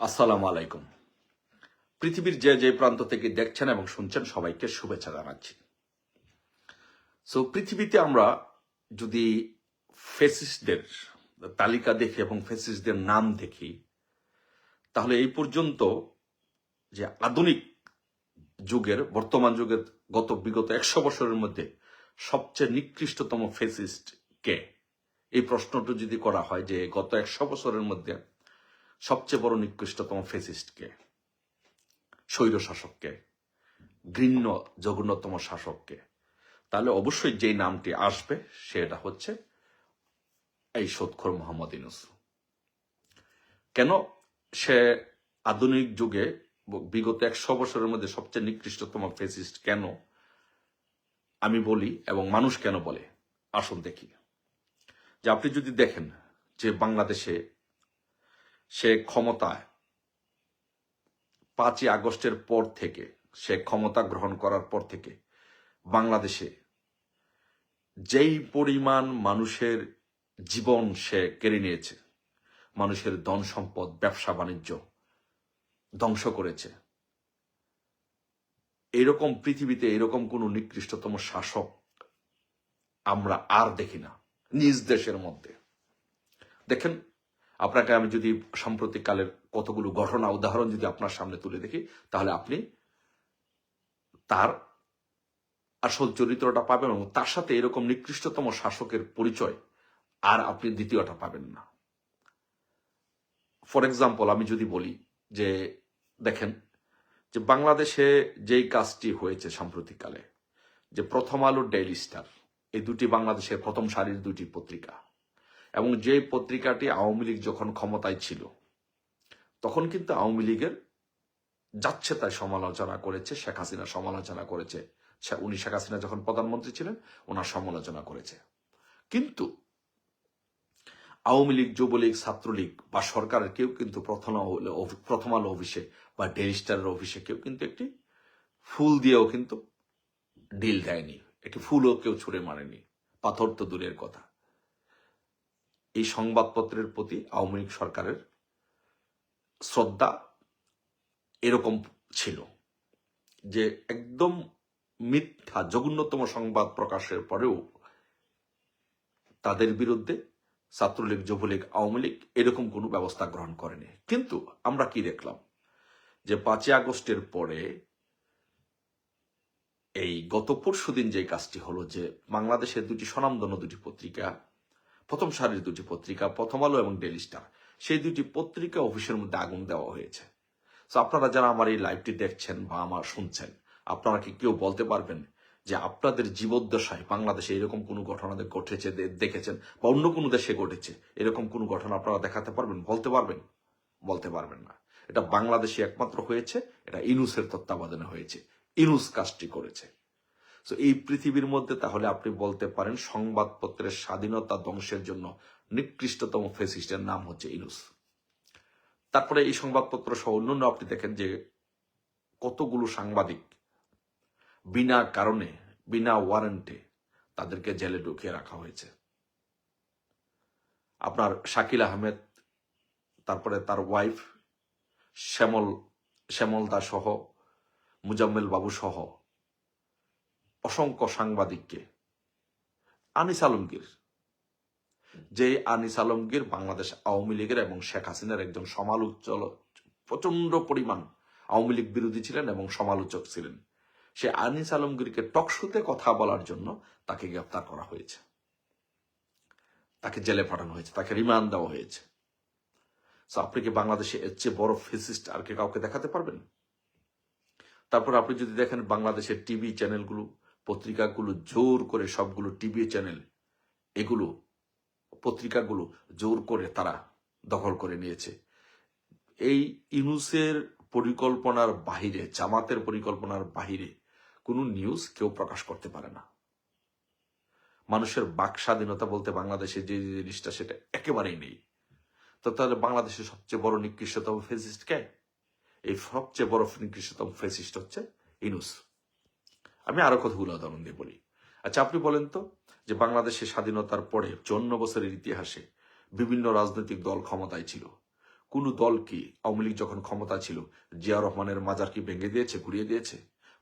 আসসালামু আলাইকুম। পৃথিবীর যে যে প্রান্ত থেকে দেখছেন এবং শুনছেন, সবাইকে শুভেচ্ছা জানাচ্ছি। সো পৃথিবীতে আমরা যদি ফেসিস্টদের তালিকা দেখি এবং ফেসিস্টদের নাম দেখি, তাহলে এই পর্যন্ত যে আধুনিক যুগের, বর্তমান যুগের গত বিগত একশো বছরের মধ্যে সবচেয়ে নিকৃষ্টতম ফেসিস্ট কে? এই প্রশ্নটা যদি করা হয় যে গত একশো বছরের মধ্যে সবচেয়ে বড় নিকৃষ্টতম ফেসিস্টকে স্বৈর শাসককে ঘৃণ্য জঘন্যতম শাসককে। তাহলে অবশ্যই যেই নামটি আসবে, সেটা হচ্ছে এই সৎখর মোহাম্মদ ইনুস কেন? সে আধুনিক যুগে, বিগত একশো বছরের মধ্যে সবচেয়ে নিকৃষ্টতম ফেসিস্ট কেন? আমি বলি এবং মানুষ কেন বলে? আসুন দেখি। যে আপনি যদি দেখেন যে বাংলাদেশে সে ক্ষমতায়। পাঁচই আগস্টের পর থেকে সে ক্ষমতা গ্রহণ করার পর থেকে বাংলাদেশে যেই পরিমাণ মানুষের জীবন সে কেড়ে নিয়েছে, মানুষের ধন সম্পদ, ব্যবসা, বাণিজ্য ধ্বংস করেছে। এরকম পৃথিবীতে এরকম কোন নিকৃষ্টতম শাসক আমরা আর দেখি না, নিজ দেশের মধ্যে। দেখেন আপনাকে আমি যদি সাম্প্রতিককালের কতগুলো ঘটনা, উদাহরণ যদি আপনার সামনে তুলে দেখি, তাহলে আপনি তার আসল চরিত্রটা পাবেন এবং তার সাথে এরকম নিকৃষ্টতম শাসকের পরিচয় আর আপনি দ্বিতীয়টা পাবেন না। ফর এক্সাম্পল আমি যদি বলি যে, দেখেন, যে বাংলাদেশে যেই কাজটি হয়েছে সাম্প্রতিককালে, যে প্রথম আলো ডেইলি স্টার, এই দুটি বাংলাদেশের প্রথম সারির দুটি পত্রিকা এবং যে পত্রিকাটি আওয়ামী লীগ যখন ক্ষমতায় ছিল, তখন কিন্তু আওয়ামী লীগের যাচ্ছে তাই সমালোচনা করেছে, শেখ হাসিনা সমালোচনা করেছে। উনি শেখ হাসিনা যখন প্রধানমন্ত্রী ছিলেন, ওনার সমালোচনা করেছে। কিন্তু আওয়ামী লীগ, যুবলীগ, ছাত্রলীগ বা সরকারের কেউ কিন্তু প্রথম প্রথম আলো অফিসে বা ডেইলি স্টারের অফিসে কেউ কিন্তু একটি ফুল দিয়েও কিন্তু ডিল দেয়নি। একটি ফুলও কেউ ছুড়ে মারেনি। পাথর তো দূরের কথা। এই সংবাদপত্রের প্রতি আওয়ামী লীগ সরকারের শ্রদ্ধা এরকম ছিল যে একদম মিথ্যা, জঘন্যতম সংবাদ প্রকাশের পরেও তাদের বিরুদ্ধে ছাত্রলীগ, যুবলীগ, আওয়ামী লীগ এরকম কোনো ব্যবস্থা গ্রহণ করেনি। কিন্তু আমরা কি দেখলাম? যে পাঁচই আগস্টের পরে এই গত পরশু দিন যে কাজটি হলো যে বাংলাদেশের দুটি স্বনামধন্য দুটি পত্রিকা প্রথম সারির দুটি পত্রিকা, প্রথম আলো এবং ডেলি স্টার। সেই দুটি পত্রিকা অফিসের মধ্যে আগুন দেওয়া হয়েছে। তো আপনারা যারা আমার এই লাইভটি দেখছেন বা আমার শুনছেন, আপনারা কি কেউ বলতে পারবেন যে আপনাদের জীবদ্দশায় বাংলাদেশে এরকম কোনো ঘটনা ঘটেছে দেখেছেন বা অন্য কোনো দেশে ঘটেছে, এরকম কোনো ঘটনা আপনারা দেখাতে পারবেন? বলতে পারবেন? বলতে পারবেন না। এটা বাংলাদেশে একমাত্র হয়েছে, এটা ইনুসের তত্ত্বাবধানে হয়েছে। ইনুস কাজটি করেছে। তো এই পৃথিবীর মধ্যে তাহলে আপনি বলতে পারেন সংবাদপত্রের স্বাধীনতা ধ্বংসের জন্য নিকৃষ্টতম ফেসিস্টের নাম হচ্ছে ইনুস। তারপরে এই সংবাদপত্র সহ অন্যান্য আপনি দেখেন যে কতগুলো সাংবাদিক বিনা কারণে, বিনা ওয়ারেন্টে তাদেরকে জেলে ঢুকিয়ে রাখা হয়েছে। আপনার শাকিল আহমেদ, তারপরে তার ওয়াইফ শ্যামল শ্যামল দা সহ, মুজাম্মেল বাবু সহ অসংখ্য সাংবাদিককে। আনিস আলমগীর। যে আনিস আলমগীর বাংলাদেশ আওয়ামী লীগের এবং শেখ হাসিনার একজন সমালোচক প্রচণ্ড পরিমাণ আওয়ামী লীগ বিরোধী ছিলেন এবং সমালোচক ছিলেন। সে আনিস আলমগীরকে টকশোতে কথা বলার জন্য তাকে গ্রেপ্তার করা হয়েছে। তাকে জেলে পাঠানো হয়েছে, তাকে রিমান্ড দেওয়া হয়েছে। So, আপনি কি বাংলাদেশে এর চেয়ে বড় ফেসিস্ট আর কি কাউকে দেখাতে পারবেন? তারপর আপনি যদি দেখেন বাংলাদেশের টিভি চ্যানেলগুলো পত্রিকাগুলো জোর করে সবগুলো টিভি চ্যানেল এগুলো পত্রিকাগুলো জোর করে তারা দখল করে নিয়েছে। এই ইনুসের পরিকল্পনার বাহিরে, জামাতের পরিকল্পনার বাহিরে কোনো নিউজ কেউ প্রকাশ করতে পারে না। মানুষের বাক স্বাধীনতা বলতে বাংলাদেশে যে জিনিসটা সেটা একেবারেই নেই। তো তাহলে বাংলাদেশের সবচেয়ে বড় নিকৃষ্টতম ফেসিস্ট কে? এই সবচেয়ে বড় নিকৃষ্টতম ফেসিস্ট হচ্ছে ইনুস। আমি আরও কতগুলো উদাহরণ দিয়ে বলি। আচ্ছা আপনি বলেন তো যে বাংলাদেশের স্বাধীনতার পরে চৌন্ন বছরের ইতিহাসে বিভিন্ন রাজনৈতিক দল ক্ষমতায় ছিল। কোন দল কি আওয়ামী লীগ যখন ক্ষমতা ছিল, জিয়া রহমানের মাজার কি ভেঙে দিয়েছে গুড়িয়ে দিয়েছে?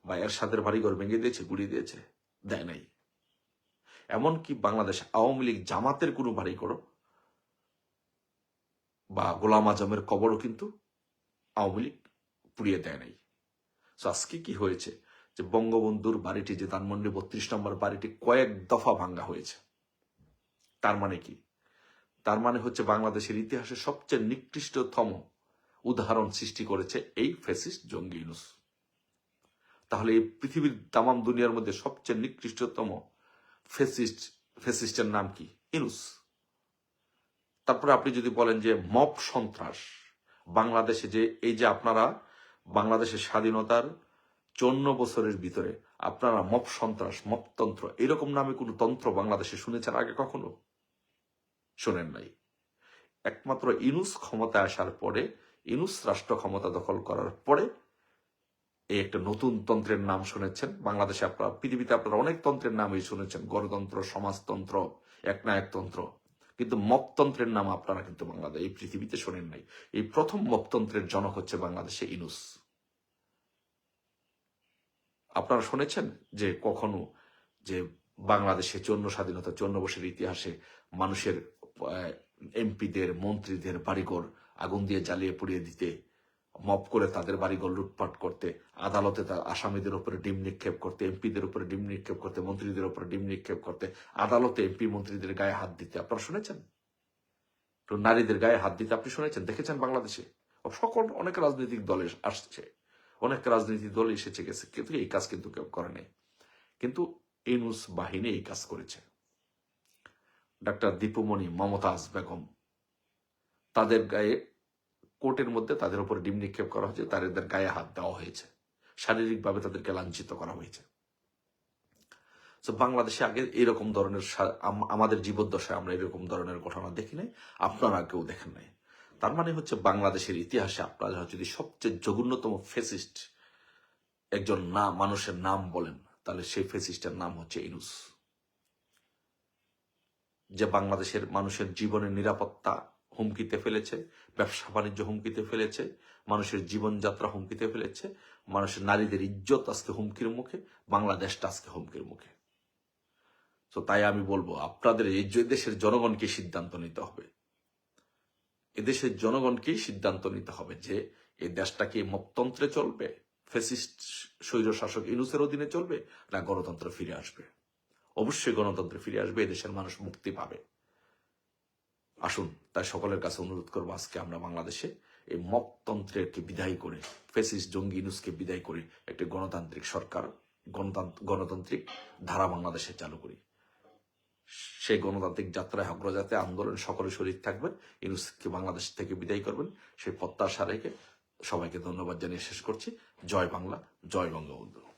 বা এরশাদের বাড়িঘর ভেঙে দিয়েছে গুড়িয়ে দিয়েছে? দেয় নাই। এমনকি বাংলাদেশ আওয়ামী লীগ জামাতের কোনো বাড়ি করো বা গোলাম আজমের কবরও কিন্তু আওয়ামী লীগ পুড়িয়ে দেয় নাই। আজকে কি হয়েছে? যে বঙ্গবন্ধুর বাড়িটি যে ধানমন্ডি বত্রিশ নম্বর বাড়িটি কয়েক দফা ভাঙ্গা হয়েছে। তার মানে কি? তার মানে হচ্ছে বাংলাদেশের ইতিহাসে সবচেয়ে নিকৃষ্টতম উদাহরণ সৃষ্টি করেছে এই ফেসিস্ট জঙ্গি ইউনুস। তাহলে এই পৃথিবীর তামাম দুনিয়ার মধ্যে সবচেয়ে নিকৃষ্টতম ফেসিস্ট ফেসিস্টের নাম কি? ইনুস তারপরে আপনি যদি বলেন যে মপ সন্ত্রাস, বাংলাদেশে যে, এই যে আপনারা, বাংলাদেশের স্বাধীনতার চন্ন বছরের ভিতরে আপনারা মপ সন্ত্রাস মপতন্ত্র এরকম নামে কোনো তন্ত্র বাংলাদেশে শুনেছেন আগে কখনো? শোনেন নাই। একমাত্র ইনুস ক্ষমতায় আসার পরে, ইনুস রাষ্ট্র ক্ষমতা দখল করার পরে এই একটা নতুন তন্ত্রের নাম শুনেছেন। বাংলাদেশে আপনারা, পৃথিবীতে আপনারা অনেক তন্ত্রের নামই শুনেছেন। গণতন্ত্র, সমাজতন্ত্র, একনায়কতন্ত্র। কিন্তু মপতন্ত্রের নাম আপনারা কিন্তু বাংলাদেশ, এই পৃথিবীতে শোনেন নাই। এই প্রথম মপতন্ত্রের জনক হচ্ছে বাংলাদেশে ইনুস। আপনারা শুনেছেন যে কখনো যে বাংলাদেশে চন্ন স্বাধীনতা চন্ন বছরের ইতিহাসে মানুষের এমপিদের, মন্ত্রীদের বাড়িঘর আগুন দিয়ে জ্বালিয়ে পুড়িয়ে দিতে, মপ করে তাদের বাড়িঘর লুটপাট করতে, আদালতে তার আসামিদের উপরে ডিম নিক্ষেপ করতে, এমপিদের উপরে ডিম নিক্ষেপ করতে, মন্ত্রীদের উপরে ডিম নিক্ষেপ করতে, আদালতে এমপি মন্ত্রীদের গায়ে হাত দিতে, আপনারা শুনেছেন? তো নারীদের গায়ে হাত দিতে আপনি শুনেছেন? দেখেছেন বাংলাদেশে? সকল অনেক রাজনৈতিক দলে আসছে। অনেক রাজনীতি দল এসেছে, গেছে, কিন্তু এই কাজ কিন্তু কেউ করে নাই। কিন্তু ইনুস বাহিনী এই কাজ করেছে। ডাক্তার দীপুমণি, মমতাজ বেগম, তাদের গায়ে কোর্টের মধ্যে তাদের উপর ডিম নিক্ষেপ করা হয়েছে তাদের গায়ে হাত দেওয়া হয়েছে। শারীরিকভাবে তাদেরকে লাঞ্ছিত করা হয়েছে। তো বাংলাদেশে আগে এরকম ধরনের আমাদের জীবদ্দশায় আমরা এরকম ধরনের ঘটনা দেখি নাই, আপনারা কেউ দেখেন নাই। তার মানে হচ্ছে বাংলাদেশের ইতিহাসে আপনারা যদি সবচেয়ে জঘন্যতম ফেসিস্ট একজন না মানুষের নাম বলেন, তাহলে সেই ফেসিস্টের নাম হচ্ছে ইনুস। যে বাংলাদেশের মানুষের জীবনের নিরাপত্তা হুমকিতে ফেলেছে, ব্যবসা বাণিজ্য হুমকিতে ফেলেছে, মানুষের জীবনযাত্রা হুমকিতে ফেলেছে, মানুষের নারীদের ইজ্জত আজকে হুমকির মুখে, বাংলাদেশটা আজকে হুমকির মুখে। তো তাই আমি বলব, আপনাদের এই দেশের জনগণকে সিদ্ধান্ত নিতে হবে। এদেশের জনগণকেই সিদ্ধান্ত নিতে হবে যে এই দেশটা কি চলবে? ফেসিস্ট স্বৈর শাসক ইনুসের অধীনে চলবে না গণতন্ত্র ফিরে আসবে? অবশ্যই গণতন্ত্রে ফিরে আসবে এদেশের মানুষ মুক্তি পাবে। আসুন, তাই সকলের কাছে অনুরোধ করব আজকে আমরা বাংলাদেশে এই মপতন্ত্রকে বিদায় করে ফেসিস্ট জঙ্গি ইনুসকে বিদায় করে একটি গণতান্ত্রিক সরকার, গণতান্ত্র- গণতান্ত্রিক ধারা বাংলাদেশে চালু করি। সেই গণতান্ত্রিক যাত্রায় অগ্রযাত্রায় আন্দোলন সকলে শরীর থাকবেন। ইউনুসকে বাংলাদেশ থেকে বিদায় করবেন। সেই প্রত্যাশা রেখে সবাইকে ধন্যবাদ জানিয়ে শেষ করছি। জয় বাংলা, জয় বঙ্গবন্ধু।